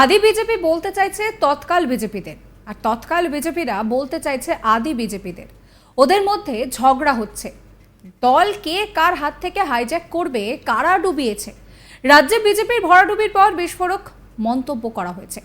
আদি বিজেপি বলতে চাইছে তৎকাল বিজেপিদের। আর তৎকাল বিজেপিরা বলতে চাইছে আদি বিজেপিদের। ওদের মধ্যে ঝগড়া হচ্ছে। দল কে কার হাত থেকে হাইজ্যাক করবে, কারা ডুবিয়েছে? রাজ্যে বিজেপির ভরাডুবির পর বিস্ফোরক মন্তব্য করা হয়েছে।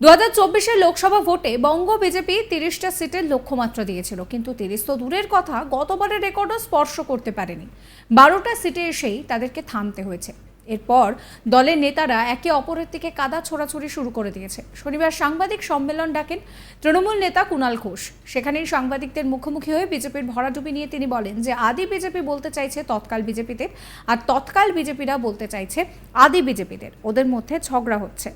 দু হাজার চব্বিশের লোকসভা ভোটে বঙ্গ বিজেপি তিরিশটা সিটের লক্ষ্যমাত্রা দিয়েছিল, কিন্তু তিরিশ তো দূরের কথা, গতবারের রেকর্ডও স্পর্শ করতে পারেনি। বারোটা সিটে এসেই তাদেরকে থামতে হয়েছে। এরপর দলের নেতারা একে অপরের থেকে কাদা ছোড়াছুড়ি শুরু করে দিয়েছে। শনিবার সাংবাদিক সম্মেলন ডাকেন তৃণমূল নেতা কুণাল ঘোষ। সেখানেই সাংবাদিকদের মুখোমুখি হয়ে বিজেপির ভরাডুবি নিয়ে তিনি বলেন যে, আদি বিজেপি বলতে চাইছে তৎকাল বিজেপিদের আর তৎকাল বিজেপিরা বলতে চাইছে আদি বিজেপিদের। ওদের মধ্যে ঝগড়া হচ্ছে।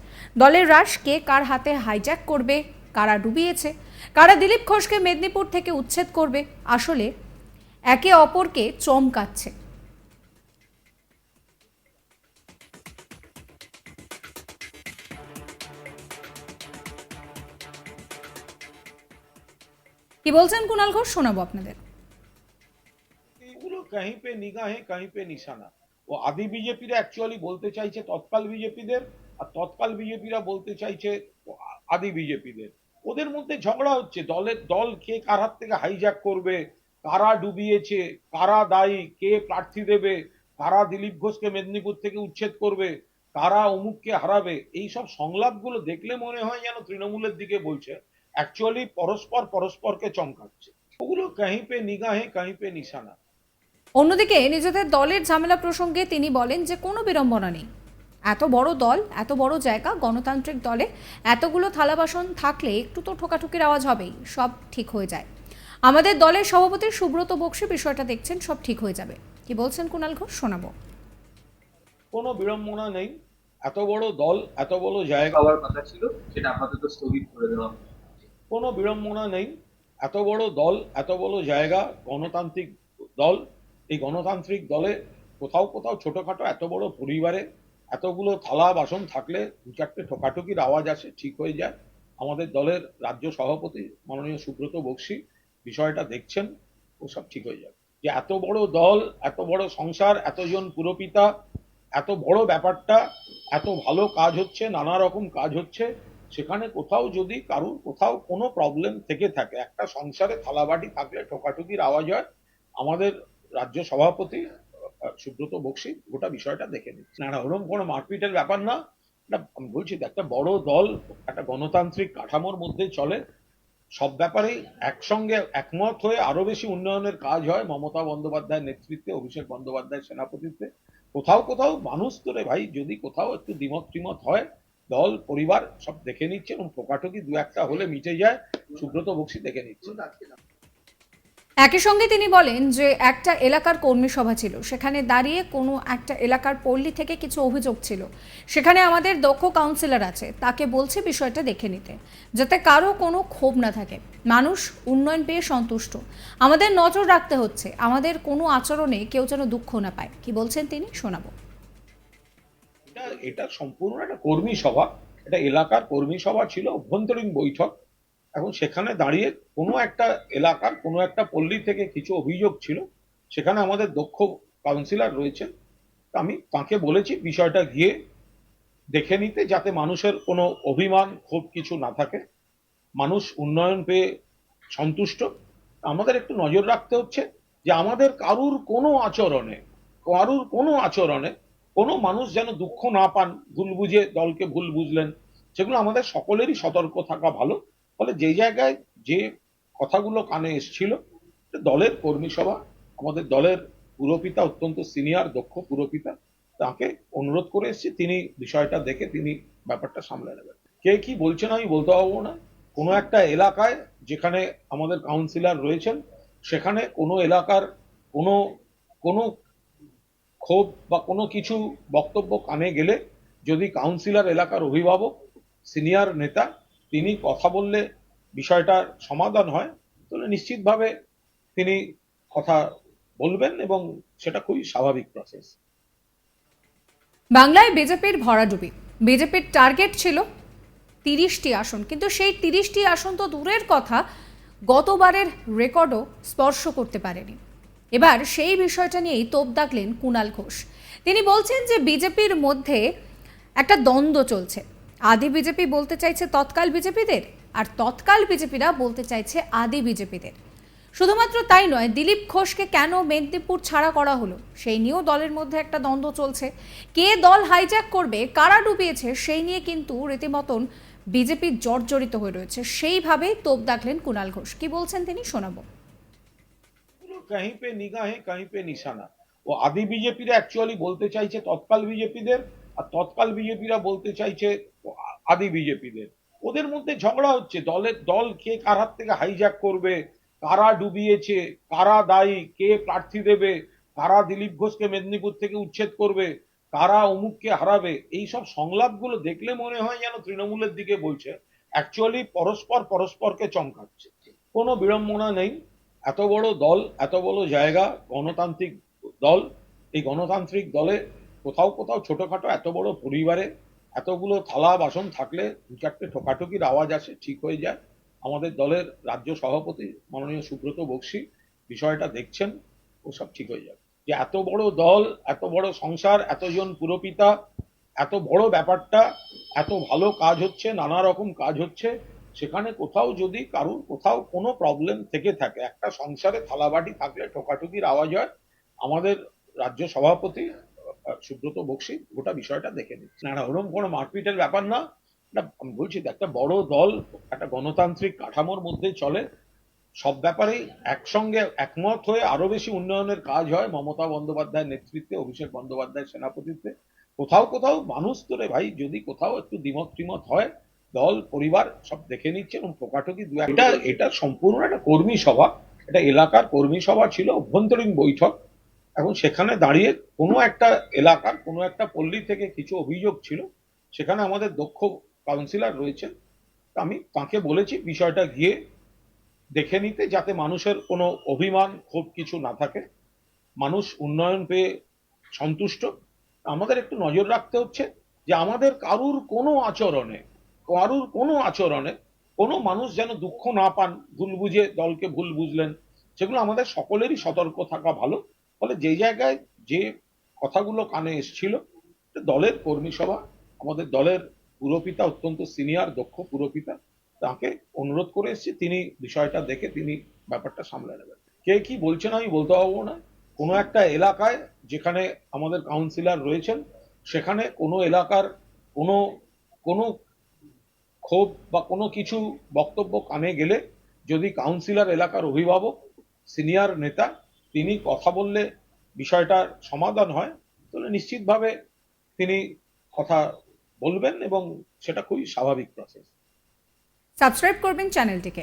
দলের রাশ কে কার হাতে হাইজ্যাক করবে, কারা ডুবিয়েছে, কারা দিলীপ ঘোষকে মেদিনীপুর থেকে উচ্ছেদ করবে, আসলে একে অপরকে চমকাচ্ছে। কি বলছেন কুনাল ঘোষ? শোনাবো আপনাদের। এগুলো পে পে নিশানা ও আদি অ্যাকচুয়ালি বলতে চাইছে তৎকাল বিজেপিদের, আর তৎকাল বিজেপিরা বলতে চাইছে আদি বিজেপিদের। ওদের মধ্যে ঝগড়া হচ্ছে দলের দল কে কার হাত থেকে হাইজ্যাক করবে, কারা ডুবিয়েছে, কারা দায়ী, কে প্রার্থী দেবে, কারা দিলীপ ঘোষকে মেদিনীপুর থেকে উচ্ছেদ করবে, কারা অমুককে হারাবে এই সব সংলাপগুলো দেখলে মনে হয় যেন তৃণমূলের দিকে বলছে। অ্যাকচুয়ালি পরস্পর পরস্পরকে চমকাচ্ছে। ওগুলো কাহি পে নিগাহে কাহি পে নিশানা। অন্যদিকে নিজেদের দলের ঝামেলা প্রসঙ্গে তিনি বলেন যে কোনো বিড়ম্বনা নেই। এত বড় দল এত বড় জায়গা গণতান্ত্রিক দলে এতগুলো থালাবাসন থাকলে একটু তো ঠোকাঠুকির আওয়াজ হবেই সব ঠিক হয়ে যায়। আমাদের দলের সভাপতি সুব্রত বক্সি বিষয়টা দেখছেন সব ঠিক হয়ে যাবে। কি বলছেন কুণাল ঘোষ শোনাব। কোনো বিড়ম্বনা নেই। এত বড় দল এত বড় জায়গা। হওয়ার কথা ছিল সেটা আপাতত স্থগিত করে দেওয়া কোনো বিড়ম্বনা নেই। এত বড় দল, এত বড় জায়গা, গণতান্ত্রিক দল, এই গণতান্ত্রিক দলে কোথাও কোথাও ছোটখাটো এত বড় পরিবারে এতগুলো থালা বাসন থাকলে দু চারটে ঠোকাঠুকির আওয়াজ আসে, ঠিক হয়ে যায়। আমাদের দলের রাজ্য সভাপতি মাননীয় সুব্রত বক্সি বিষয়টা দেখছেন, ও সব ঠিক হয়ে যাবে। যে এত বড় দল, এত বড় সংসার, এতজন পুরপিতা, এত বড় ব্যাপারটা, এত ভালো কাজ হচ্ছে, নানা রকম কাজ হচ্ছে সেখানে কোথাও যদি কারুর কোথাও কোনো প্রবলেম থেকে থাকে, একটা সংসারে থালাবাটি থাকলে ঠোকাঠুকির আওয়াজ হয়, আমাদের রাজ্য সভাপতি সুব্রত বক্সি গোটা বিষয়টা দেখে নিচ্ছে। না ওরকম কোনো মারপিটের ব্যাপার না। আমি বলছি একটা বড় দল, একটা গণতান্ত্রিক কাঠামোর মধ্যে চলে। সব ব্যাপারেই একসঙ্গে একমত হয়ে আরও বেশি উন্নয়নের কাজ হয় মমতা বন্দ্যোপাধ্যায়ের নেতৃত্বে, অভিষেক বন্দ্যোপাধ্যায়ের সেনাপতিত্বে। কোথাও কোথাও মানুষ তো রে ভাই, যদি কোথাও একটু দ্বিমত ত্রিমত হয় দল, পরিবার সব দেখে নিচ্ছে এবং টোকাটুকি দু একটা হলে মিটে যায়। সুব্রত বক্সি দেখে নিচ্ছে। একই সঙ্গে তিনি বলেন যে, একটা এলাকার কর্মী সভা ছিল। সেখানে দাঁড়িয়ে কোনো একটা এলাকার পল্লী থেকে কিছু অভিযোগ ছিল। সেখানে আমাদের দক্ষ কাউন্সিলর আছে। তাকে বলছে বিষয়টা দেখে নিতে, যাতে কারও কোনো ক্ষোভ না থাকে। মানুষ উন্নয়ন পেয়ে সন্তুষ্ট। আমাদের নজর রাখতে হচ্ছে। আমাদের কোনো আচরণে কেউ যেন দুঃখ না পায়। কি বলছেন তিনি? শোনাবো। এটা এটা সম্পূর্ণ একটা কর্মী সভা। এটা এলাকার কর্মী সভা ছিল, অভ্যন্তরীণ বৈঠক। এখন সেখানে দাঁড়িয়ে কোনো একটা এলাকার কোনো একটা পল্লী থেকে কিছু অভিযোগ ছিল, সেখানে আমাদের দক্ষ কাউন্সিলর রয়েছেন। আমি তাকে বলেছি, বিষয়টা গিয়ে দেখে নিতে যাতে মানুষের কোনো অভিমান খুব কিছু না থাকে। মানুষ উন্নয়ন পেয়ে সন্তুষ্ট। আমাদের একটু নজর রাখতে হচ্ছে যে আমাদের কারুর কোনো আচরণে, কারুর কোনো আচরণে কোনো মানুষ যেন দুঃখ না পান, ভুল বুঝে দলকে ভুল বুঝলেন, সেগুলো আমাদের সকলেরই সতর্ক থাকা ভালো। ফলে যে জায়গায় যে কথাগুলো কানে এসছিল দলের কর্মী সভা, আমাদের দলের পুরোপিতা, অত্যন্ত সিনিয়র, দক্ষ পুরোপিতা, তাকে অনুরোধ করে এসেছি, তিনি বিষয়টা দেখে তিনি ব্যাপারটা সামলে নেবেন। কে কি বলছেন আমি বলতে পারব না। কোনো একটা এলাকায় যেখানে আমাদের কাউন্সিলর রয়েছেন, সেখানে কোনো এলাকার কোনো কোনো ক্ষোভ বা কোনো কিছু বক্তব্য কানে গেলে যদি কাউন্সিলর এলাকার অভিভাবক, সিনিয়র নেতা, তিনি কথা বললে বিষয়টার সমাধান হয়, তাহলে নিশ্চিতভাবে তিনি কথা বলবেন এবং সেটা খুবই স্বাভাবিক প্রসেস বাংলায় বিজেপির ভরাডুবি। বিজেপির টার্গেট ছিল তিরিশটি আসন, কিন্তু সেই তিরিশটি আসন তো দূরের কথা, গতবারের রেকর্ডও স্পর্শ করতে পারেনি। এবার সেই বিষয়টা নিয়েই তোপ দাগলেন কুণাল ঘোষ। তিনি বলছেন যে বিজেপির মধ্যে একটা দ্বন্দ্ব চলছে। আদি বিজেপি বলতে চাইছে তৎকাল বিজেপিদের আর তৎকাল বিজেপিরা বলতে চাইছে আদি বিজেপিদের। শুধুমাত্র তাই নয়, দিলীপ ঘোষকে কেন মেদিনীপুর ছাড়া করা হলো? সেই নিয়েও দলের মধ্যে একটা দ্বন্দ্ব চলছে। কে দল হাইজ্যাক করবে, কারা ডুবিয়েছে, সেই নিয়ে কিন্তু রীতিমতন বিজেপি জর্জরিত হয়ে রয়েছে। সেইভাবেই তোপ দাগলেন কুণাল ঘোষ। কি বলছেন তিনি শোনাবো। कहीं पे निगाहें कहीं पे निशाना ও আদি বিজেপিরা অ্যাকচুয়ালি বলতে চাইছে তৎকাল বিজেপিদের আর তৎকাল বিজেপিরা বলতে চাইছে আদি বিজেপিদের ওদের মধ্যে ঝগড়া হচ্ছে দলের দল কে কার হাত থেকে হাইজ্যাক করবে কারা ডুবিয়েছে কারা দায়ী কে প্রার্থী দেবে কারা দিলীপ ঘোষকে মেদিনীপুর থেকে উচ্ছেদ করবে কারা অমুককে হারাবে এই সব সংলাপগুলো দেখলে মনে হয় যেন তৃণমূলের দিকে বলছে অ্যাকচুয়ালি পরস্পর পরস্পরকে চমকাচ্ছে কোনো বিড়ম্বনা নেই এত বড় দল, এত বড় জায়গা, গণতান্ত্রিক দল, এই গণতান্ত্রিক দলে কোথাও কোথাও ছোটখাটো এত বড় পরিবারে এতগুলো থালা বাসন থাকলে দু চারটে ঠোকাঠুকির আওয়াজ আসে, ঠিক হয়ে যায়। আমাদের দলের রাজ্য সভাপতি মাননীয় সুব্রত বক্সি বিষয়টা দেখছেন ওসব ঠিক হয়ে যাবে। যে এত বড় দল, এত বড় সংসার, এতজন পুরপিতা, এত বড় ব্যাপারটা, এত ভালো কাজ হচ্ছে, নানা রকম কাজ হচ্ছে সেখানে কোথাও যদি কারুর কোথাও কোনো প্রবলেম থেকে থাকে, একটা সংসারে থালাবাটি থাকলে ঠোকাঠুকির আওয়াজ হয়, আমাদের রাজ্য সভাপতি সুব্রত বক্সি গোটা বিষয়টা দেখে নিচ্ছে। না ওরকম কোনো মারপিটের ব্যাপার না। আমি বলছি একটা বড় দল, একটা গণতান্ত্রিক কাঠামোর মধ্যে চলে, সব ব্যাপারেই একসঙ্গে একমত হয়ে আরও বেশি উন্নয়নের কাজ হয়, মমতা বন্দ্যোপাধ্যায়ের নেতৃত্বে, অভিষেক বন্দ্যোপাধ্যায়ের সেনাপতিত্বে। কোথাও কোথাও মানুষ তো রে ভাই, যদি কোথাও একটু দ্বিমত ত্রিমত হয় দল, পরিবার সব দেখে নিচ্ছে এবং টোকাটুকি দু এটা এটা সম্পূর্ণ একটা কর্মী সভা। এটা এলাকার কর্মী সভা ছিল, অভ্যন্তরীণ বৈঠক। এখন সেখানে দাঁড়িয়ে কোনো একটা এলাকার, কোনো একটা পল্লী থেকে কিছু অভিযোগ ছিল। সেখানে আমাদের দক্ষ কাউন্সিলর রয়েছেন। আমি তাকে বলেছি, বিষয়টা গিয়ে দেখে নিতে যাতে মানুষের কোনো অভিমান খুব কিছু না থাকে। মানুষ উন্নয়ন পেয়ে সন্তুষ্ট। আমাদের একটু নজর রাখতে হচ্ছে যে আমাদের কারুর কোনো আচরণে কারুর কোনো আচরণে কোনো মানুষ যেন দুঃখ না পান, ভুল বুঝে দলকে ভুল বুঝলেন, সেগুলো আমাদের সকলেরই সতর্ক থাকা ভালো। ফলে যে জায়গায় যে কথাগুলো কানে এসছিল দলের কর্মী সভা, আমাদের দলের পুরপিতা, অত্যন্ত সিনিয়র, দক্ষ পুরপিতা, তাকে অনুরোধ করে এসেছি, তিনি বিষয়টা দেখে তিনি ব্যাপারটা সামলে নেবেন। কে কি বলছেন আমি বলতে পারব না। কোনো একটা এলাকায় যেখানে আমাদের কাউন্সিলর রয়েছেন, সেখানে কোনো এলাকার কোনো কোনো ক্ষোভ বা কোনো কিছু বক্তব্য কানে গেলে যদি কাউন্সিলর এলাকার অভিভাবক সিনিয়র নেতা তিনি কথা বললে বিষয়টার সমাধান হয়, তাহলে নিশ্চিতভাবে তিনি কথা বলবেন এবং সেটা খুবই স্বাভাবিক প্রসেস সাবস্ক্রাইব করবেন চ্যানেলটিকে।